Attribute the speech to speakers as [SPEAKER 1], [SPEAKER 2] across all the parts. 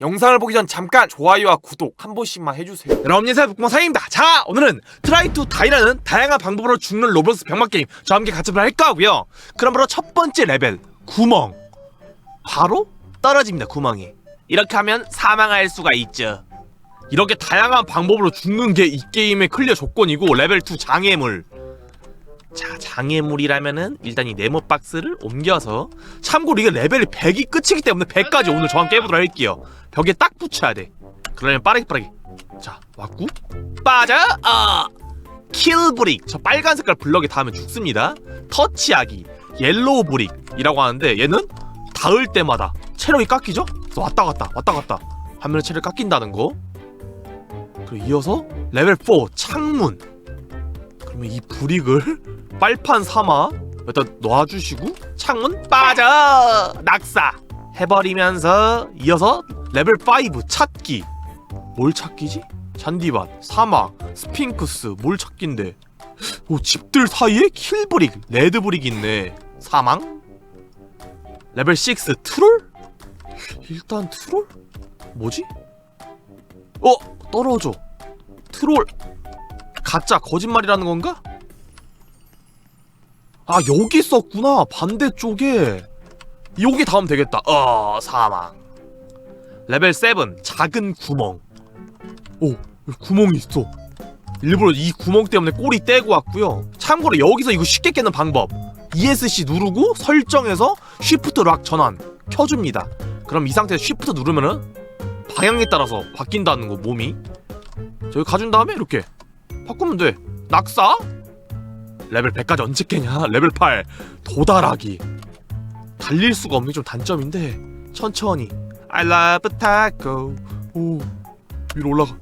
[SPEAKER 1] 영상을 보기 전 잠깐 좋아요와 구독 한 번씩만 해주세요.
[SPEAKER 2] 여러분 안녕하세요. 북구마 사입니다. 자 오늘은 트라이 투 다이라는 다양한 방법으로 죽는 로블록스 병맛 게임 저와 함께 같이 할 거고요. 그럼 바로 첫 번째 레벨 구멍. 바로 떨어집니다 구멍이. 이렇게 하면 사망할 수가 있죠. 이렇게 다양한 방법으로 죽는 게 이 게임의 클리어 조건이고 레벨 2 장애물 자 장애물이라면은 일단 이 네모 박스를 옮겨서 참고로 이게 레벨이 100이 끝이기 때문에 100까지 오늘 저와 함께 해보도록 할게요. 벽에 딱 붙여야 돼. 그러려면 빠르게 빠르게. 자 왔고. 빠져 어 킬브릭. 저 빨간 색깔 블럭에 닿으면 죽습니다. 터치하기. 옐로우 브릭이라고 하는데 얘는 닿을 때마다 체력이 깎이죠? 왔다 갔다 왔다 갔다. 하면 체력 깎인다는 거. 그리고 이어서 레벨 4 창문 그러면 이 브릭을 빨판 삼아 일단 놔주시고 창문 빠져 낙사 해버리면서 이어서 레벨 5 찾기 뭘 찾기지? 잔디밭, 사막, 스핑크스 뭘 찾기인데 오 집들 사이에 킬브릭, 레드브릭 있네 사망 레벨 6 트롤? 일단 트롤? 뭐지? 어 떨어져 트롤 가짜 거짓말이라는 건가? 아 여기 있었구나. 반대쪽에. 여기 다음 되겠다. 어 사망. 레벨 7 작은 구멍. 오 구멍이 있어. 일부러 이 구멍 때문에 꼬리 떼고 왔고요. 참고로 여기서 이거 쉽게 깨는 방법. ESC 누르고 설정에서 쉬프트 락 전환 켜줍니다. 그럼 이 상태에서 쉬프트 누르면은 방향에 따라서 바뀐다는 거 몸이. 저기 가준 다음에 이렇게 바꾸면 돼. 낙사? 레벨 100까지 언제 깨냐? 레벨 8 도달하기. 달릴 수가 없는 게 좀 단점인데. 천천히. I love taco. 오. 위로 올라가.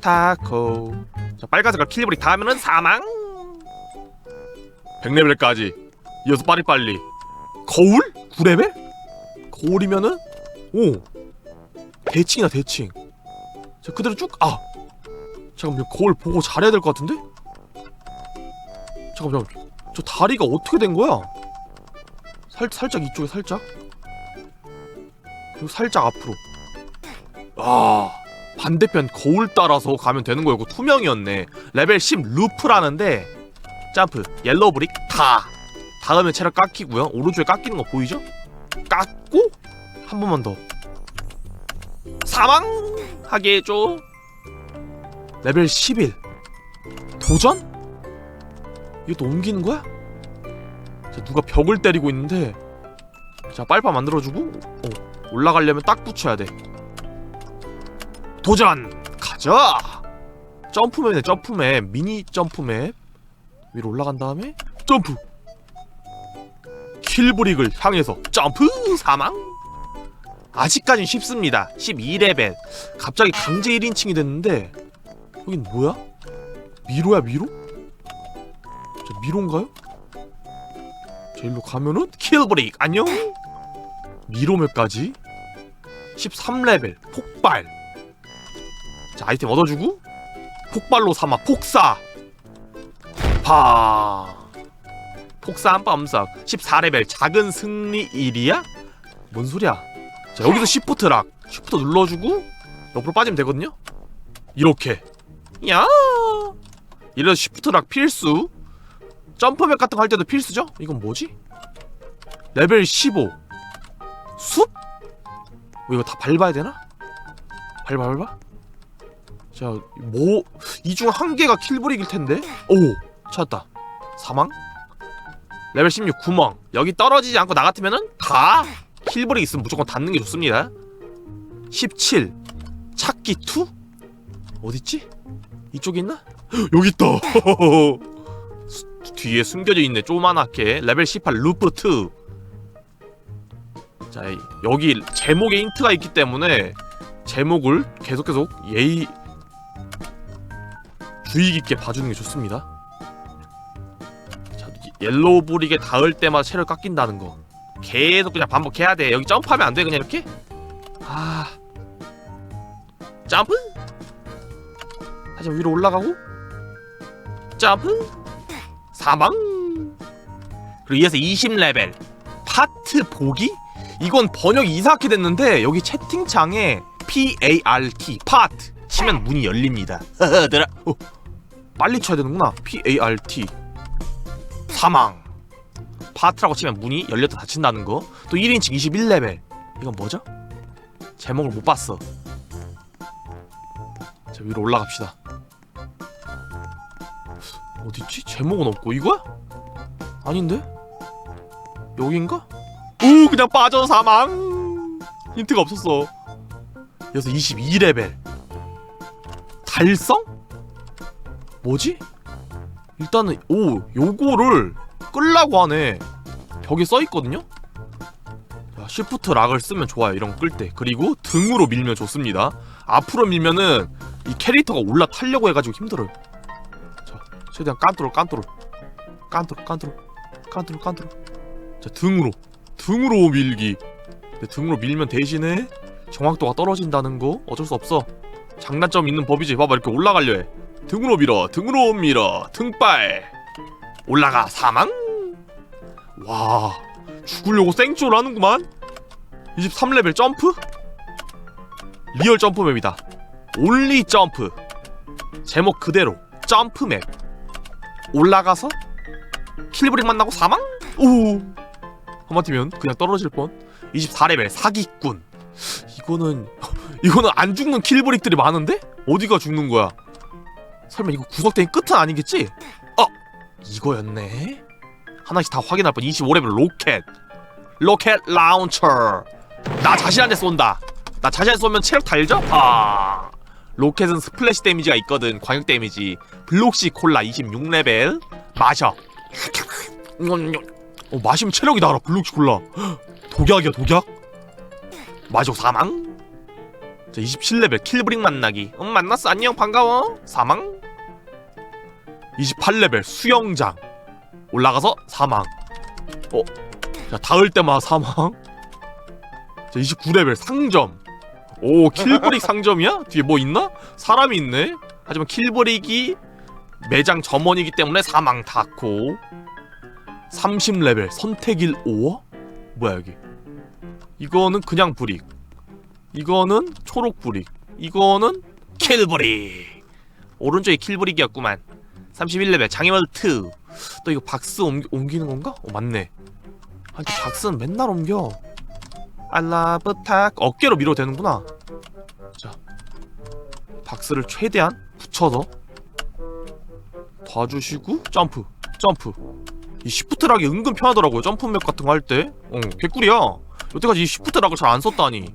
[SPEAKER 2] 타코. 자 빨간색깔 킬브릭 다 하면은 사망. 100레벨까지. 이어서 빠리빨리. 거울? 9레벨? 거울이면은? 오. 대칭이다 대칭. 자 그대로 쭉 아 잠깐만 거울 보고 잘해야 될 것 같은데? 잠깐만 저 다리가 어떻게 된 거야? 살, 살짝 이쪽에 살짝? 그리고 살짝 앞으로. 아 반대편 거울 따라서 가면 되는 거였고 투명이었네. 레벨 10 루프라는데 점프 옐로우 브릭 다 다음에 체력 깎이고요. 오른쪽에 깎이는 거 보이죠? 깎고 한 번만 더. 사망하게 해줘 레벨 11 도전? 또 옮기는 거야? 자, 누가 벽을 때리고 있는데 자 빨파 만들어주고 어, 올라가려면 딱 붙여야 돼. 도전! 가자! 점프맵이네 점프맵 미니 점프맵 위로 올라간 다음에 점프! 킬브릭을 향해서 점프! 사망! 아직까진 쉽습니다. 12레벨. 갑자기 강제 1인칭이 됐는데 여긴 뭐야? 미로야 미로? 저 미로인가요? 저 일로 가면은 킬브릭 안녕! 미로맵까지? 13레벨 폭발! 자 아이템 얻어주고 폭발로 삼아 폭사! 파! 폭사 한 빰싹 14레벨 작은 승리 1이야? 뭔 소리야? 자 여기서 시프트 락 시프트 눌러주고 옆으로 빠지면 되거든요? 이렇게 야 이래서 시프트락 필수 점프백 같은 거 할 때도 필수죠? 이건 뭐지? 레벨 15 숲? 뭐 이거 다 밟아야 되나? 밟아 밟아? 자, 뭐, 이 중 한 개가 킬브릭일 텐데? 오! 찾았다. 사망? 레벨 16 구멍. 여기 떨어지지 않고 나 같으면은 다 킬브릭 있으면 무조건 닿는 게 좋습니다. 17 찾기 2? 어딨지? 이쪽에 있나? 여기 있다! 수- 뒤에 숨겨져 있네, 조만하게. 레벨 18 루프 2. 자, 이- 여기 제목에 힌트가 있기 때문에 제목을 계속 계속 예의 주의 깊게 봐주는 게 좋습니다. 자, 이- 옐로우 브릭에 닿을 때마다 체력 깎인다는 거. 계속 그냥 반복해야 돼. 여기 점프하면 안 돼, 그냥 이렇게? 아. 점프? 다시 위로 올라가고. 점프? 사망. 그리고 이어서 20레벨. 파트 보기? 이건 번역이 이상하게 됐는데 여기 채팅창에 P-A-R-T 파트 치면 문이 열립니다. 들아. 어, 빨리 쳐야 되는구나. P-A-R-T 사망. 파트라고 치면 문이 열렸다 닫힌다는 거. 또 1인칭 21레벨. 이건 뭐죠? 제목을 못 봤어. 자 위로 올라갑시다. 어딨지? 제목은 없고 이거야? 아닌데? 여긴가? 오 그냥 빠져 사망 힌트가 없었어 여기서 22레벨 달성? 뭐지? 일단은 오 요거를 끌라고 하네 벽에 써있거든요? 자, 시프트 락을 쓰면 좋아요 이런 거 끌 때 그리고 등으로 밀면 좋습니다 앞으로 밀면은 이 캐릭터가 올라타려고 해가지고 힘들어요. 자 최대한 깐뚜로 깐뚜로 깐뚜로 깐뚜로 깐뚜로 깐뚜로 자 등으로. 등으로 밀기. 근데 등으로 밀면 대신에 정확도가 떨어진다는 거 어쩔 수 없어. 장단점 있는 법이지. 봐봐 이렇게 올라가려 해. 등으로 밀어 등으로 밀어. 등발. 올라가. 사망. 와 죽으려고 생쇼를 하는구만. 23레벨 점프? 리얼 점프맵이다 올리 점프. 제목 그대로 점프맵. 올라가서 킬브릭 만나고 사망? 오 하마터면 그냥 떨어질 뻔. 24레벨 사기꾼. 이거는 이거는 안 죽는 킬브릭들이 많은데? 어디가 죽는 거야? 설마 이거 구석탱이 끝은 아니겠지? 어! 이거였네. 하나씩 다 확인할 뻔. 25레벨 로켓. 로켓 라운처. 나 자신한테 쏜다. 나 자신한테 쏘면 체력 달죠? 아 로켓은 스플래시 데미지가 있거든. 광역 데미지. 블록시 콜라 26레벨. 마셔. 어, 마시면 체력이 날아 블록시 콜라. 독약이야 독약? 마족 사망? 자 27레벨 킬브릭 만나기. 응 만났어. 안녕 반가워. 사망? 28레벨 수영장. 올라가서 사망. 어? 자 닿을 때마다 사망? 자 29레벨 상점 오 킬브릭 상점이야? 뒤에 뭐 있나? 사람이 있네. 하지만 킬브릭이 매장 점원이기 때문에 사망 닿고 30레벨 선택일 5어? 뭐야 여기? 이거는 그냥 브릭. 이거는 초록 브릭. 이거는 킬브릭. 오른쪽에 킬브릭이었구만. 31레벨 장애멀트. 또 이거 박스 옮기, 옮기 는 건가? 어 맞네. 아니 박스는 맨날 옮겨 알라 부탁 어깨로 밀어도 되는구나. 자 박스를 최대한 붙여서 놔주시고 점프 점프. 이 시프트락이 은근 편하더라고요 점프맵 같은 거 할 때. 어, 개꿀이야. 여태까지 이 시프트락을 잘 안 썼다니.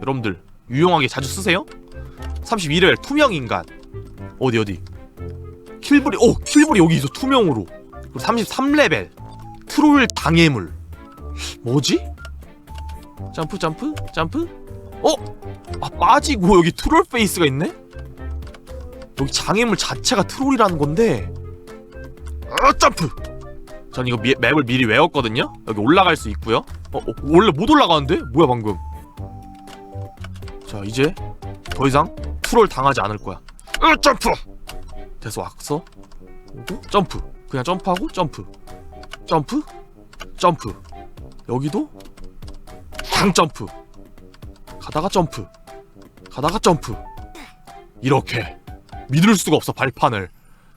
[SPEAKER 2] 여러분들 유용하게 자주 쓰세요? 32레벨 투명 인간. 어디 어디? 킬블이 오 킬블이 여기 있어 투명으로. 그리고 33레벨 트롤 당해물. 뭐지? 점프 점프 점프? 어? 아 빠지고 여기 트롤 페이스가 있네? 여기 장애물 자체가 트롤이라는 건데. 아 점프! 전 이거 미, 맵을 미리 외웠거든요? 여기 올라갈 수 있고요. 어, 어 원래 못 올라가는데? 뭐야 방금? 자 이제 더 이상 트롤 당하지 않을 거야. 으 점프! 돼서 왔어? 점프. 그냥 점프하고 점프. 점프? 점프. 여기도 당 점프. 가다가 점프. 가다가 점프. 이렇게 믿을 수가 없어 발판을.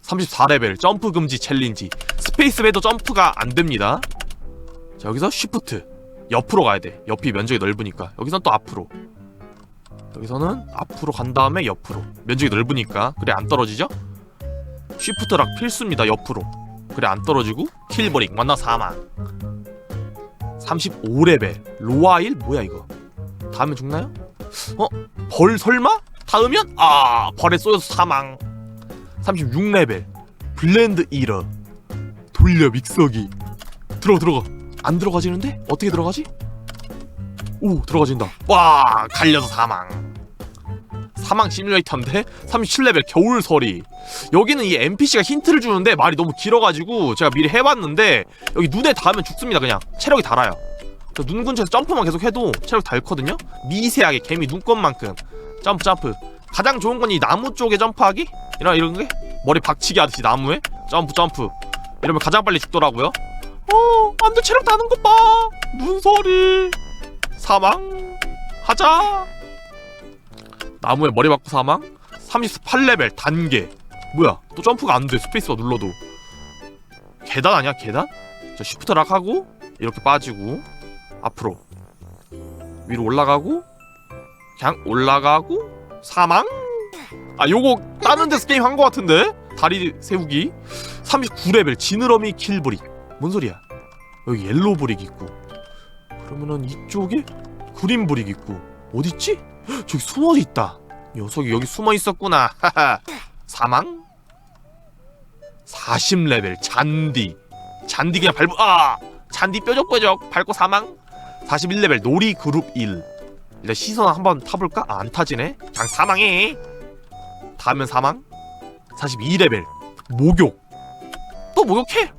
[SPEAKER 2] 34레벨 점프 금지 챌린지. 스페이스배도 점프가 안 됩니다. 자 여기서 쉬프트. 옆으로 가야 돼. 옆이 면적이 넓으니까. 여기선 또 앞으로. 여기서는 앞으로 간 다음에 옆으로. 면적이 넓으니까. 그래 안 떨어지죠? 쉬프트락 필수입니다 옆으로. 그래 안 떨어지고 킬버릭. 만나 사망 35레벨 로아일 뭐야 이거 다음에 죽나요? 어? 벌 설마? 닿으면? 아 벌에 쏘여서 사망 36레벨 블렌드 이러 돌려 믹서기 들어가 들어가 안 들어가지는데? 어떻게 들어가지? 오 들어가진다 와 갈려서 사망 사망 시뮬레이터인데? 37레벨 겨울서리. 여기는 이 NPC가 힌트를 주는데 말이 너무 길어가지고 제가 미리 해봤는데 여기 눈에 닿으면 죽습니다 그냥. 체력이 달아요. 그눈 근처에서 점프만 계속 해도 체력 닳거든요? 미세하게 개미 눈곱만큼. 점프 점프. 가장 좋은 건 이 나무 쪽에 점프하기? 이런 이런 게? 머리 박치기 하듯이 나무에? 점프 점프. 이러면 가장 빨리 죽더라고요. 어 안돼 체력 다는 것봐. 눈소리. 사망. 하자 나무에 머리 박고 사망? 38레벨 단계. 뭐야 또 점프가 안돼. 스페이스바 눌러도. 계단 아니야 계단? 자 쉬프트 락 하고 이렇게 빠지고 앞으로. 위로 올라가고 그냥 올라가고 사망? 아 요거 다른 데서 게임 한 거 같은데? 다리 세우기. 39레벨 지느러미 킬브릭. 뭔 소리야? 여기 옐로우 브릭 있고. 그러면은 이쪽에 그린 브릭 있고. 어딨지? 헉, 저기 숨어 있다. 녀석이 여기 숨어 있었구나. 사망? 40레벨 잔디. 잔디 그냥 밟고 아! 잔디 뾰족뾰족 밟고 사망? 41레벨 놀이 그룹 1 일단 시선 한번 타볼까? 아, 안 타지네. 그냥 사망해. 다음엔 사망. 42레벨 목욕. 또 목욕해?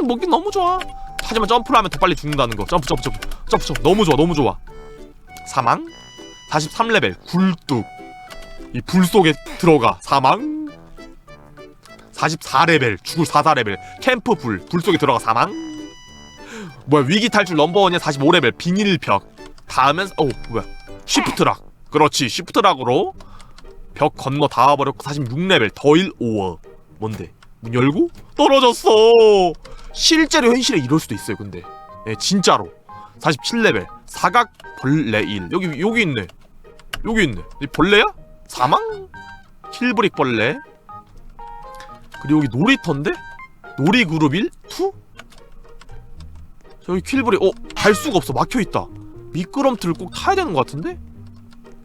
[SPEAKER 2] 음 목욕 너무 좋아. 하지만 점프를 하면 더 빨리 죽는다는 거. 점프 점프 점프. 점프 점프. 너무 좋아 너무 좋아. 사망 43레벨 굴뚝. 이 불 속에 들어가 사망. 44레벨 죽을 44레벨 캠프 불 불 속에 들어가 사망. 뭐야 위기 탈출 넘버원이야 45레벨 비닐벽. 다음엔 어 뭐야. 쉬프트락. 그렇지 쉬프트락으로 벽 건너 닿아버렸고 46레벨 더일 오어. 뭔데? 문 열고? 떨어졌어. 실제로 현실에 이럴 수도 있어요 근데. 예 진짜로. 47레벨 사각 벌레 1 여기 여기 있네 여기 있네 이 벌레야? 사망? 킬브릭 벌레 그리고 여기 놀이터인데? 놀이그룹 1? 2? 저기 킬브릭 어? 갈 수가 없어 막혀있다 미끄럼틀을 꼭 타야 되는 것 같은데?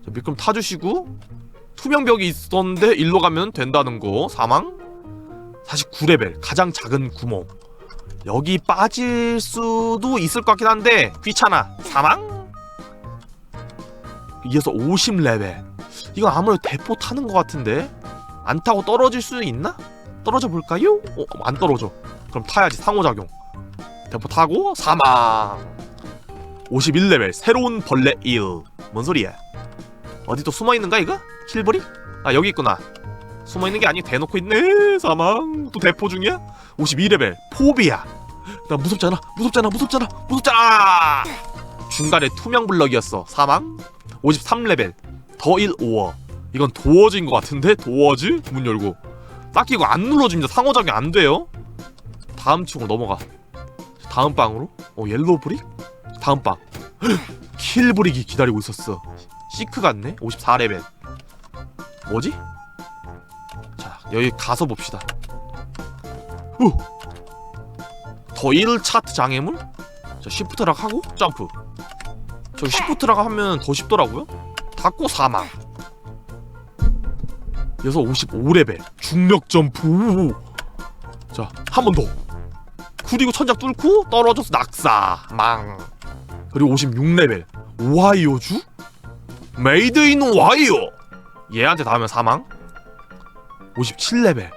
[SPEAKER 2] 자, 미끄럼 타주시고 투명벽이 있었는데 일로 가면 된다는 거 사망 49레벨 가장 작은 구멍 여기 빠질 수도 있을 것 같긴 한데 귀찮아 사망 이어서 50레벨. 이거 아무래도 대포 타는 것 같은데? 안 타고 떨어질 수 있나? 떨어져 볼까요? 어, 안 떨어져. 그럼 타야지 상호작용. 대포 타고 사망. 51레벨 새로운 벌레 1뭔 소리야? 어디 또 숨어있는가 이거? 킬버리? 아 여기 있구나. 숨어있는 게 아니고 대놓고 있네. 사망. 또 대포 중이야? 52레벨 포비아. 나 무섭잖아 무섭잖아 무섭잖아 무섭잖아! 중간에 투명 블럭이었어. 사망 53레벨 더일 오어. 이건 도어즈인 것 같은데? 도어즈? 문 열고. 딱히 이거 안 눌러줍니다 상호작용 안 돼요. 다음 층으로 넘어가. 다음 방으로. 어 옐로우 브릭? 다음 방. 킬 브릭이 기다리고 있었어. 시크 같네? 54레벨. 뭐지? 자 여기 가서 봅시다. 후. 더일 차트 장애물? 자 시프트락 하고 점프 저 시프트락 하면 더 쉽더라고요? 닫고 사망. 여기서 55레벨. 중력 점프. 자 한 번 더. 그리고 천장 뚫고 떨어져서 낙사. 망. 그리고 56레벨. 오하이오주? 메이드 인 오하이오. 얘한테 닿으면 사망. 57레벨.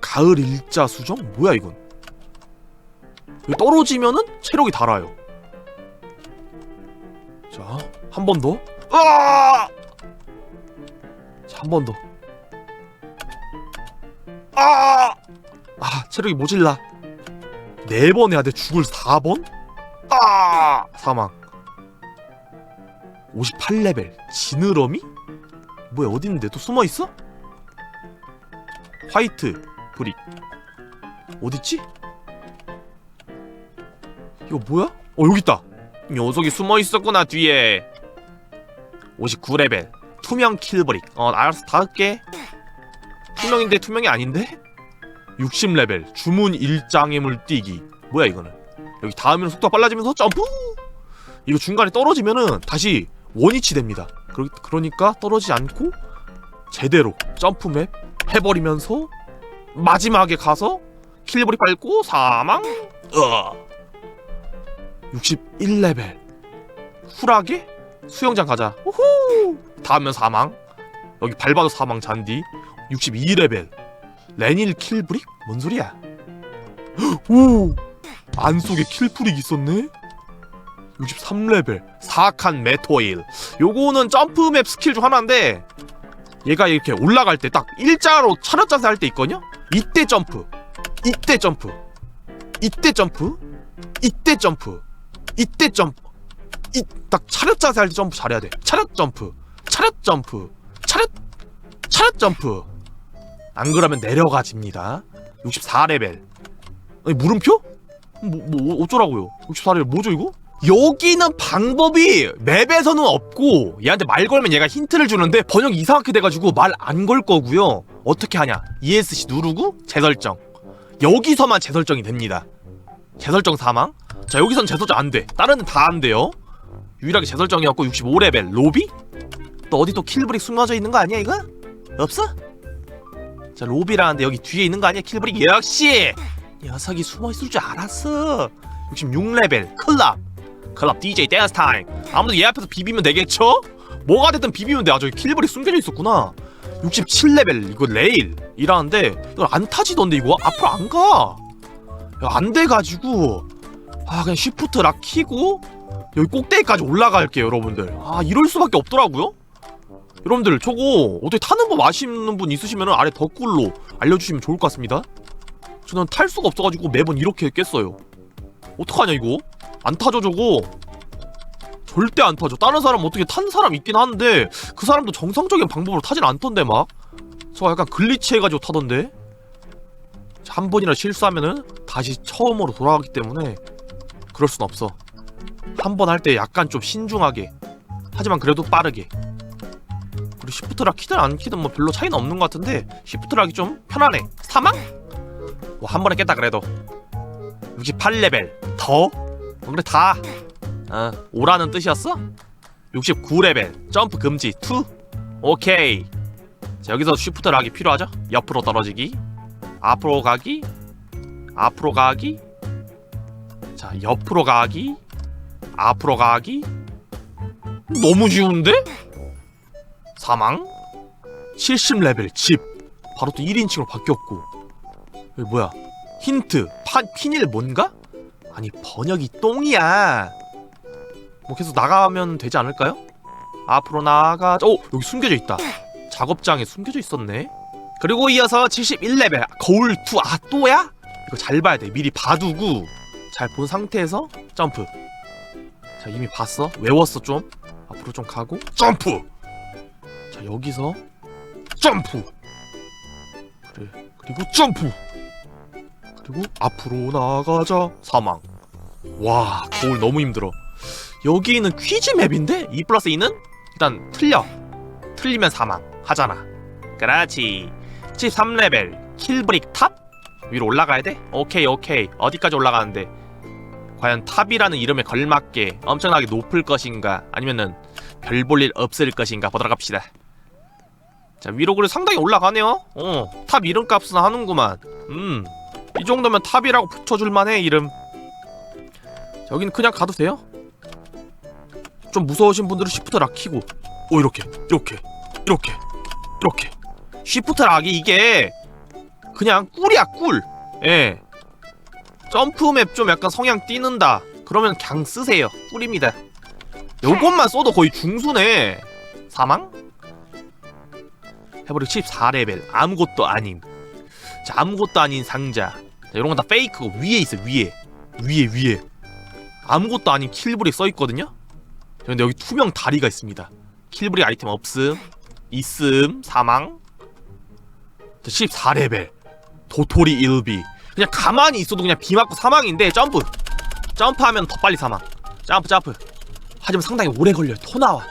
[SPEAKER 2] 가을 일자 수정? 뭐야 이건? 떨어지면은 체력이 달아요 자 한 번더 으아 자 한 번 더 아! 아 체력이 모질라 네 번 해야 돼 죽을 4번? 아! 사망 58레벨 지느러미? 뭐야 어딨는데 또 숨어 있어? 화이트 브릭 어딨지? 이거 뭐야? 어 여기 있다 녀석이 숨어 있었구나 뒤에. 59레벨. 투명 킬브릭. 어 알아서 다 할게. 투명인데 투명이 아닌데? 60레벨. 주문 일장애물 뛰기. 뭐야 이거는? 여기 닿으면 속도가 빨라지면서 점프! 이거 중간에 떨어지면은 다시 원위치 됩니다. 그러, 그러니까 떨어지지 않고 제대로 점프맵 해버리면서 마지막에 가서 킬브리 밟고 사망! 으 61레벨. 쿨하게 수영장 가자. 우후! 닿으면 사망. 여기 밟아도 사망 잔디. 62레벨. 레닐 킬브릭? 뭔 소리야? 오! 안 속에 킬프릭 있었네? 63레벨. 사악한 메토일. 요거는 점프맵 스킬 중 하나인데 얘가 이렇게 올라갈 때 딱 일자로 차렷 자세 할 때 있거든요? 이때 점프. 이때 점프. 이때 점프. 이때 점프 이때 점프. 이 딱 차렷 자세 할 때 점프 잘해야 돼. 차렷 점프. 차렷 점프. 차렷 차렷 점프. 안 그러면 내려가집니다. 64레벨. 아니 물음표? 뭐, 뭐 어쩌라고요? 64레벨 뭐죠 이거? 여기는 방법이 맵에서는 없고 얘한테 말 걸면 얘가 힌트를 주는데 번역 이상하게 돼가지고 말 안 걸 거고요. 어떻게 하냐? ESC 누르고 재설정. 여기서만 재설정이 됩니다. 재설정 사망 자 여기선 재설정 안돼. 다른 다 안 돼요. 유일하게 재설정이었고 65레벨. 로비? 또 어디 또 킬브릭 숨어져 있는 거 아니야 이거? 없어? 자 로비라는데 여기 뒤에 있는 거 아니야 킬브릭? 역시! 녀석이 숨어 있을 줄 알았어. 66레벨. 클럽. 클럽 DJ 댄스 타임. 아무도 얘 앞에서 비비면 되겠죠? 뭐가 됐든 비비면 돼아 저기 킬브릭 숨겨져 있었구나. 67레벨. 이거 레일. 이라는데 이거 안 타지던데 이거? 앞으로 안가. 안 돼가지고 아 그냥 쉬프트 락 키고 여기 꼭대기까지 올라갈게요 여러분들. 아 이럴 수밖에 없더라고요. 여러분들 저거 어떻게 타는 법 아시는 분 있으시면 아래 댓글로 알려주시면 좋을 것 같습니다. 저는 탈 수가 없어가지고 매번 이렇게 깼어요. 어떡하냐 이거? 안 타죠 저거? 절대 안 타죠. 다른 사람 어떻게 탄 사람 있긴 한데 그 사람도 정상적인 방법으로 타진 않던데 막. 저 약간 글리치 해가지고 타던데. 한 번이라 실수하면은 다시 처음으로 돌아가기 때문에 그럴 순 없어. 한 번 할 때 약간 좀 신중하게. 하지만 그래도 빠르게. 그리고 시프트락 키든 안 키든 뭐 별로 차이는 없는 것 같은데 시프트락이 좀 편하네 사망? 뭐 한 번에 깼다 그래도. 68레벨. 더? 어, 그래 다. 어, 오라는 뜻이었어? 69레벨. 점프 금지. 2 오케이. 자 여기서 시프트락이 필요하죠? 옆으로 떨어지기. 앞으로 가기. 앞으로 가기 자 옆으로 가기 앞으로 가기. 너무 쉬운데? 사망? 70레벨 집. 바로 또 1인칭으로 바뀌었고. 여기 뭐야? 힌트. 파, 피닐 뭔가? 아니 번역이 똥이야. 뭐 계속 나가면 되지 않을까요? 앞으로 나가자 오 여기 숨겨져 있다. 작업장에 숨겨져 있었네. 그리고 이어서 71레벨. 거울 2 아 또야? 이거 잘 봐야 돼. 미리 봐두고 잘 본 상태에서 점프. 자 이미 봤어? 외웠어 좀? 앞으로 좀 가고. 점프! 자 여기서 점프! 그래. 그리고 점프! 그리고 앞으로 나가자. 사망. 와 거울 너무 힘들어. 여기는 퀴즈 맵인데? 2 플러스 2는? 일단 틀려. 틀리면 사망. 하잖아. 그렇지. 73레벨 킬브릭 탑? 위로 올라가야 돼? 오케이 오케이. 어디까지 올라가는데 과연 탑이라는 이름에 걸맞게 엄청나게 높을 것인가 아니면은 별 볼 일 없을 것인가 보도록 합시다. 자 위로 그래 상당히 올라가네요. 어 탑 이름값은 하는구만. 음 이 정도면 탑이라고 붙여줄만해 이름. 자, 여기는 그냥 가도 돼요? 좀 무서우신 분들은 시프트 락 키고. 오 이렇게 이렇게 이렇게 이렇게. 시프트 락이 이게 그냥 꿀이야 꿀. 예. 점프 맵 좀 약간 성향 띄는다. 그러면 그냥 쓰세요. 꿀입니다. 요것만 써도 거의 중수네. 사망? 해버리 14레벨. 아무것도 아님. 자 아무것도 아닌 상자. 자, 이런 건 다 페이크고 위에 있어 위에. 위에 위에. 아무것도 아닌 킬브릭 써있거든요? 근데 여기 투명 다리가 있습니다. 킬브릭 아이템 없음. 있음. 사망. 14레벨. 도토리 일비 그냥 가만히 있어도 그냥 비 맞고 사망인데 점프. 점프하면 더 빨리 사망. 점프 점프. 하지만 상당히 오래 걸려요. 토 나와.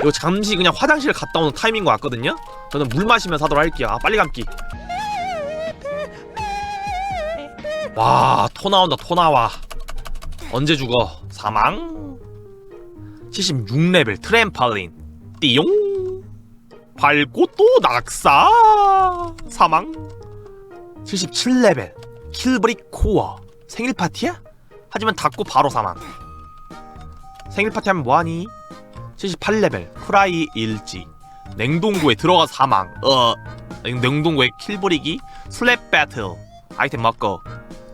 [SPEAKER 2] 이거 잠시 그냥 화장실 갔다 오는 타이밍인 것 같거든요? 저는 물 마시면서 하도록 할게요. 아 빨리 감기. 와 토 나온다 토 나와. 언제 죽어? 사망? 76레벨 트램펄린. 띠용. 밟고 또 낙사. 사망. 77레벨 킬브릭 코어. 생일 파티야? 하지만 닫고 바로 사망. 생일 파티 하면 뭐하니? 78레벨 프라이 일지. 냉동고에 들어가 사망. 어. 냉동고에 킬브릭이 슬랩 배틀. 아이템 먹고.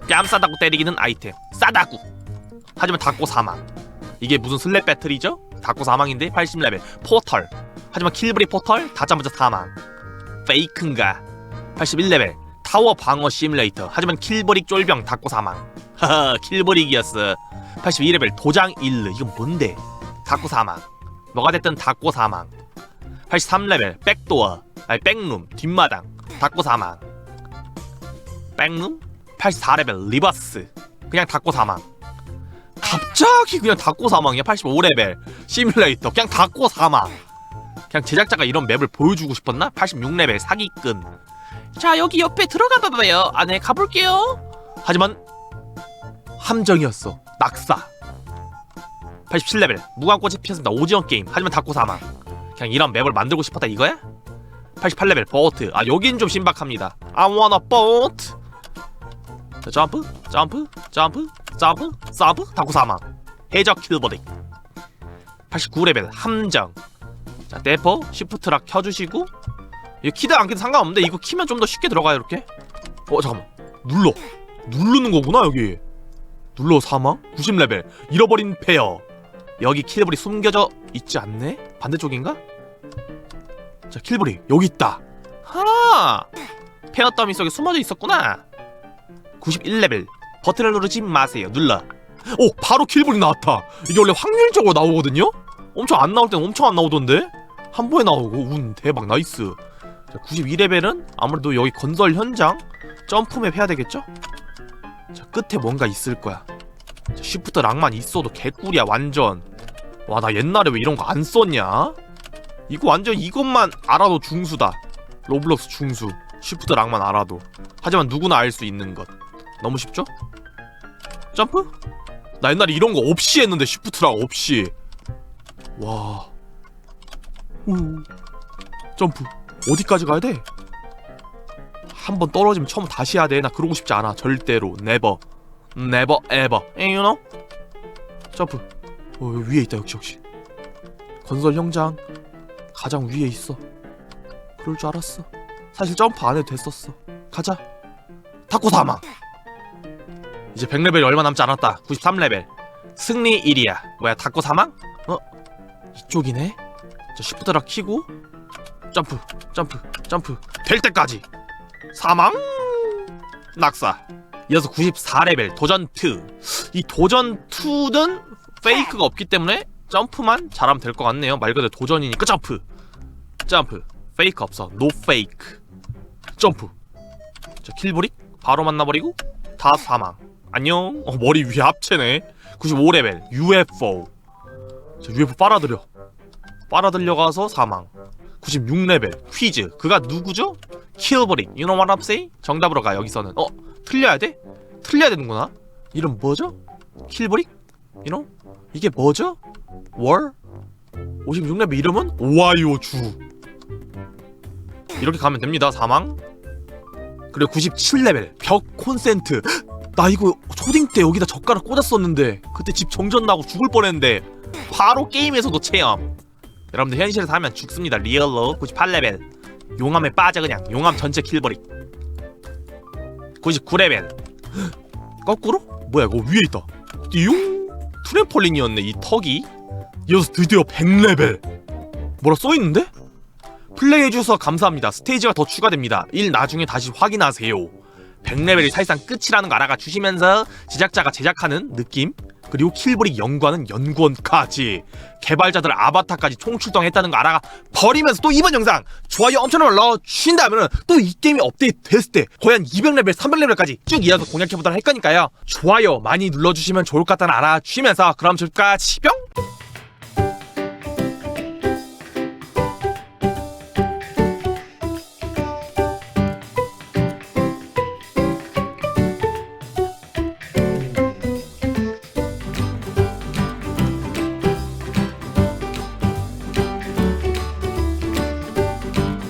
[SPEAKER 2] 뺨 싸다고 때리기는 아이템. 싸다구. 하지만 닫고 사망. 이게 무슨 슬랩 배틀이죠? 닫고 사망인데 80레벨. 포털. 하지만 킬브릭 포털 닫자마자 사망. 페이크인가? 81레벨 타워 방어 시뮬레이터 하지만 킬브릭 쫄병 닫고 사망. 하하 킬브릭이었어. 82레벨 도장 일르 이건 뭔데? 닫고 사망. 뭐가 됐든 닫고 사망. 83레벨 백도어 아니 백룸 뒷마당. 닫고 사망. 백룸? 84레벨 리버스. 그냥 닫고 사망. 갑자기 그냥 닫고 사망이야? 85레벨 시뮬레이터. 그냥 닫고 사망. 그냥 제작자가 이런 맵을 보여주고 싶었나? 86레벨 사기꾼 자 여기 옆에 들어가 봐봐요. 안에 가볼게요. 하지만 함정이었어. 낙사. 87레벨. 무궁꽃이 피었습니다. 오징어 게임. 하지만 닫고 사망. 그냥 이런 맵을 만들고 싶었다 이거야? 88레벨. 보트. 아 여긴 좀 신박합니다. I want a boat. 자, 점프. 점프. 점프. 점프. 점프. 닫고 사망. 해적 킬버릭 89레벨. 함정. 자 대포. 시프트락 켜주시고 이거 키드 안 키도 상관없는데 이거 키면 좀 더 쉽게 들어가요 이렇게? 어 잠깐만. 눌러. 누르는 거구나 여기. 눌러 사망. 90레벨. 잃어버린 페어. 여기 킬블이 숨겨져 있지 않네? 반대쪽인가? 자 킬블이 여기 있다. 하! 페어 더미 속에 숨어져 있었구나. 91레벨. 버튼을 누르지 마세요. 눌러. 오 바로 킬블이 나왔다. 이게 원래 확률적으로 나오거든요? 엄청 안 나올 땐 엄청 안 나오던데? 한 번에 나오고. 운 대박. 나이스 자 92레벨은 아무래도 여기 건설 현장 점프맵 해야 되겠죠? 자 끝에 뭔가 있을 거야. 자, 쉬프트 락만 있어도 개꿀이야 완전. 와 나 옛날에 왜 이런 거 안 썼냐? 이거 완전 이것만 알아도 중수다. 로블록스 중수. 쉬프트 락만 알아도. 하지만 누구나 알 수 있는 것. 너무 쉽죠? 점프? 나 옛날에 이런 거 없이 했는데 쉬프트 락 없이. 와. 우. 점프 어디까지 가야 돼? 한 번 떨어지면 처음 다시 해야 돼. 나 그러고 싶지 않아. 절대로. 네버. 네버 에버. Know? 점프. 어, 위에 있다. 역시 역시. 건설 현장 가장 위에 있어. 그럴 줄 알았어. 사실 점프 안 해도 됐었어. 가자. 탁구 사망. 이제 100레벨이 얼마 남지 않았다. 93레벨. 승리 1이야. 뭐야, 탁구 사망? 어? 이쪽이네? 자, 시프트락 키고 점프, 점프, 점프. 될 때까지. 사망 낙사 이어서 94레벨 도전 2. 이 도전 2는 페이크가 없기 때문에 점프만 잘하면 될 것 같네요. 말 그대로 도전이니까 점프. 점프. 페이크 없어. 노 페이크. 점프. 자, 킬브릭 바로 만나버리고 다 사망. 안녕. 어, 머리 위에 합체네. 95레벨 UFO. 자, UFO 빨아들여. 빨아들여 가서 사망. 96레벨 퀴즈. 그가 누구죠? 킬버릭. You know what I'm saying? 정답으로 가 여기서는. 어 틀려야 돼? 틀려야 되는구나. 이름 뭐죠? 킬버릭? You know? 이게 뭐죠? 월? 56레벨 이름은 오하이오 주. 이렇게 가면 됩니다. 사망. 그리고 97레벨 벽 콘센트. 나 이거 초딩 때 여기다 젓가락 꽂았었는데 그때 집 정전 나고 죽을 뻔했는데 바로 게임에서도 체험. 여러분들 현실에서 하면 죽습니다. 리얼로 98레벨. 용암에 빠져 그냥. 용암 전체 킬버릭. 99레벨. 거꾸로? 뭐야 이거 위에 있다. 띠용 트램폴린이었네 이 턱이. 이어서 드디어 100레벨. 뭐라 써있는데? 플레이해주셔서 감사합니다. 스테이지가 더 추가됩니다. 1 나중에 다시 확인하세요. 100레벨이 사실상 끝이라는 거 알아가 주시면서 제작자가 제작하는 느낌 그리고 킬브릭 연구하는 연구원까지 개발자들 아바타까지 총출동했다는 거 알아가 버리면서 또 이번 영상 좋아요 엄청 눌러 주신다면 또 이 게임이 업데이트 됐을 때 거의 한 200레벨 300레벨까지 쭉 이어서 공략해보도록 할 거니까요. 좋아요 많이 눌러주시면 좋을 것 같다는 알아주시면서 그럼 지금까지 뿅